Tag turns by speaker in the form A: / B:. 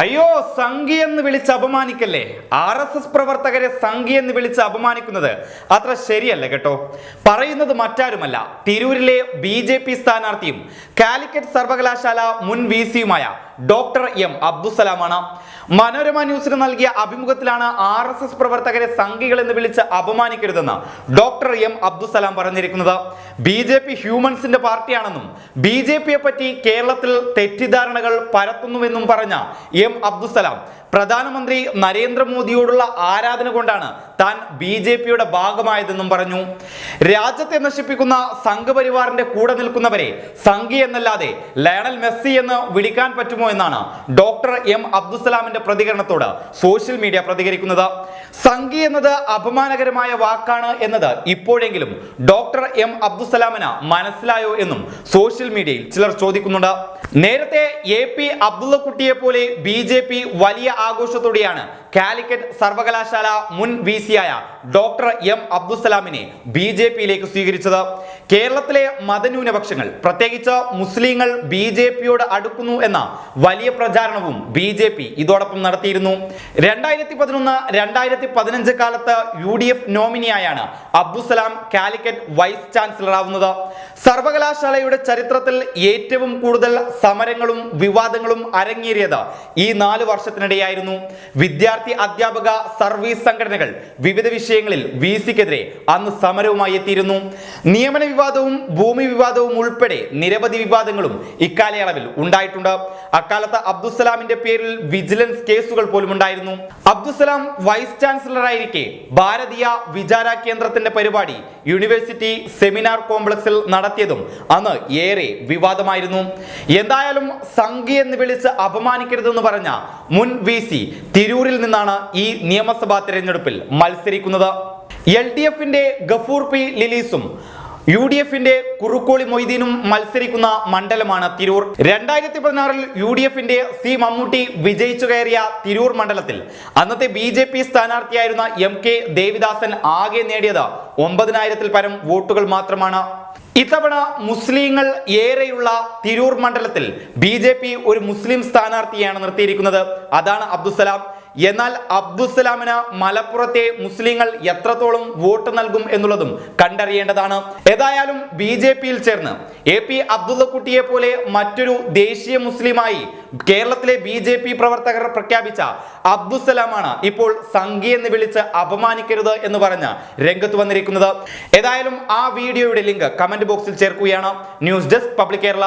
A: അയ്യോ സംഘി എന്ന് വിളിച്ച് അപമാനിക്കല്ലേ? ആർ എസ് എസ് പ്രവർത്തകരെ സംഘി എന്ന് വിളിച്ച് അപമാനിക്കുന്നത് അത്ര ശരിയല്ല കേട്ടോ. പറയുന്നത് മറ്റാരുമല്ല. തിരൂരിലെ ബി ജെ പി സ്ഥാനാർത്ഥിയും കാലിക്കറ്റ് സർവകലാശാല മുൻ വി സിയുമായ ഡോക്ടർ എം അബ്ദുസലാമാണ് മനോരമ ന്യൂസിന് നൽകിയ അഭിമുഖത്തിലാണ് ആർ എസ് എസ് പ്രവർത്തകരെ സംഘികൾ എന്ന് വിളിച്ച് അപമാനിക്കരുതെന്ന് ഡോക്ടർ എം അബ്ദുസലാം പറഞ്ഞിരിക്കുന്നത്. ബി ജെ പി ഹ്യൂമൻസിന്റെ പാർട്ടിയാണെന്നും ബി ജെ പിയെ പറ്റി കേരളത്തിൽ തെറ്റിദ്ധാരണകൾ പരത്തുന്നുവെന്നും പറഞ്ഞ എം അബ്ദുസലാം പ്രധാനമന്ത്രി നരേന്ദ്രമോദിയോടുള്ള ആരാധന കൊണ്ടാണ് താൻ ബി ജെ പിയുടെ ഭാഗമായതെന്നും പറഞ്ഞു. രാജ്യത്തെ നശിപ്പിക്കുന്ന സംഘപരിവാറിന്റെ കൂടെ നിൽക്കുന്നവരെ സംഘി എന്നല്ലാതെ ലയണൽ മെസ്സി എന്ന് വിളിക്കാൻ പറ്റുമോ എന്നാണ് ഡോക്ടർ എം അബ്ദുസലാമിന്റെ പ്രതികരണത്തോട് സോഷ്യൽ മീഡിയ പ്രതികരിക്കുന്നത്. സംഘി എന്നത് അപമാനകരമായ വാക്കാണ് എന്നത് ഇപ്പോഴെങ്കിലും ഡോക്ടർ എം അബ്ദുസലാമിന് മനസ്സിലായോ എന്നും സോഷ്യൽ മീഡിയയിൽ ചിലർ ചോദിക്കുന്നുണ്ട്. നേരത്തെ എ പി അബ്ദുള്ളക്കുട്ടിയെ പോലെ ബി ജെ പി വലിയ ആഘോഷത്തോടെയാണ് കാലിക്കറ്റ് സർവകലാശാല മുൻ വി സിയായ ഡോക്ടർ എം അബ്ദുസലാമിനെ ബി ജെ പിയിലേക്ക് സ്വീകരിച്ചത്. കേരളത്തിലെ മതന്യൂനപക്ഷങ്ങൾ പ്രത്യേകിച്ച് മുസ്ലിങ്ങൾ ബി ജെ പിയോട് അടുക്കുന്നു എന്ന വലിയ പ്രചാരണവും ബി ജെ പി ഇതോടൊപ്പം നടത്തിയിരുന്നു. രണ്ടായിരത്തി പതിനൊന്ന് രണ്ടായിരത്തി പതിനഞ്ച് കാലത്ത് യു ഡി എഫ് നോമിനിയായാണ് അബ്ദുസലാം കാലിക്കറ്റ് വൈസ് ചാൻസലർ ആവുന്നത് സർവകലാശാലയുടെ ചരിത്രത്തിൽ ഏറ്റവും കൂടുതൽ സമരങ്ങളും വിവാദങ്ങളും അരങ്ങേറിയത് ഈ നാല് വർഷത്തിനിടെയായിരുന്നു. വിദ്യാർത്ഥി അധ്യാപക സർവീസ് സംഘടനകൾ വിവിധ വിഷയങ്ങളിൽ വി സിക്കെതിരെ അന്ന് സമരവുമായി എത്തിയിരുന്നു. നിയമന വിവാദവും ഭൂമി വിവാദവും ഉൾപ്പെടെ നിരവധി വിവാദങ്ങളും ഇക്കാലയളവിൽ ഉണ്ടായിട്ടുണ്ട്. അക്കാലത്ത് അബ്ദുസലാമിന്റെ പേരിൽ വിജിലൻസ് കേസുകൾ പോലും ഉണ്ടായിരുന്നു. അബ്ദുസലാം വൈസ് ചാൻസലറായിരിക്കെ ഭാരതീയ വിചാര കേന്ദ്രത്തിന്റെ പരിപാടി യൂണിവേഴ്സിറ്റി സെമിനാർ കോംപ്ലക്സിൽ നടത്തിയതും അന്ന് ഏറെ വിവാദമായിരുന്നു. എന്തായാലും സംഘി എന്ന് വിളിച്ച് അപമാനിക്കരുതെന്ന് പറഞ്ഞ മുൻ വി സി തിരൂരിൽ നിന്നാണ് ഈ നിയമസഭാ തിരഞ്ഞെടുപ്പിൽ മത്സരിക്കുന്നത്. എൽ ഡി എഫിന്റെ ഗഫൂർ പി ലിലീസും യു ഡി എഫിന്റെ കുറുക്കോളി മൊയ്തീനും മത്സരിക്കുന്ന മണ്ഡലമാണ് തിരൂർ. രണ്ടായിരത്തി പതിനാറിൽ യു ഡി എഫിന്റെ സി മമ്മൂട്ടി വിജയിച്ചു കയറിയ തിരൂർ മണ്ഡലത്തിൽ അന്നത്തെ ബി ജെ പി സ്ഥാനാർത്ഥിയായിരുന്ന എം കെ ദേവിദാസൻ ആകെ നേടിയത് ഒമ്പതിനായിരത്തിൽ പരം വോട്ടുകൾ മാത്രമാണ്. ഇത്തവണ മുസ്ലിങ്ങൾ ഏറെയുള്ള തിരൂർ മണ്ഡലത്തിൽ ബി ഒരു മുസ്ലിം സ്ഥാനാർത്ഥിയാണ് നിർത്തിയിരിക്കുന്നത്. അതാണ് അബ്ദുസലാം എന്നാൽ അബ്ദുസലാമിന് മലപ്പുറത്തെ മുസ്ലിങ്ങൾ എത്രത്തോളം വോട്ട് നൽകും എന്നുള്ളതും കണ്ടറിയേണ്ടതാണ്. ഏതായാലും ബി ജെ പിയിൽ ചേർന്ന് എ പി അബ്ദുള്ളക്കുട്ടിയെ പോലെ മറ്റൊരു ദേശീയ മുസ്ലിമായി കേരളത്തിലെ ബി ജെ പി പ്രവർത്തകർ പ്രഖ്യാപിച്ച അബ്ദുസലാമാണ് ഇപ്പോൾ സംഘി എന്ന് വിളിച്ച് അപമാനിക്കരുത് എന്ന് പറഞ്ഞ് രംഗത്ത് വന്നിരിക്കുന്നത്. ഏതായാലും ആ വീഡിയോയുടെ ലിങ്ക് കമന്റ് ബോക്സിൽ ചേർക്കുകയാണ്. News desk public Kerala.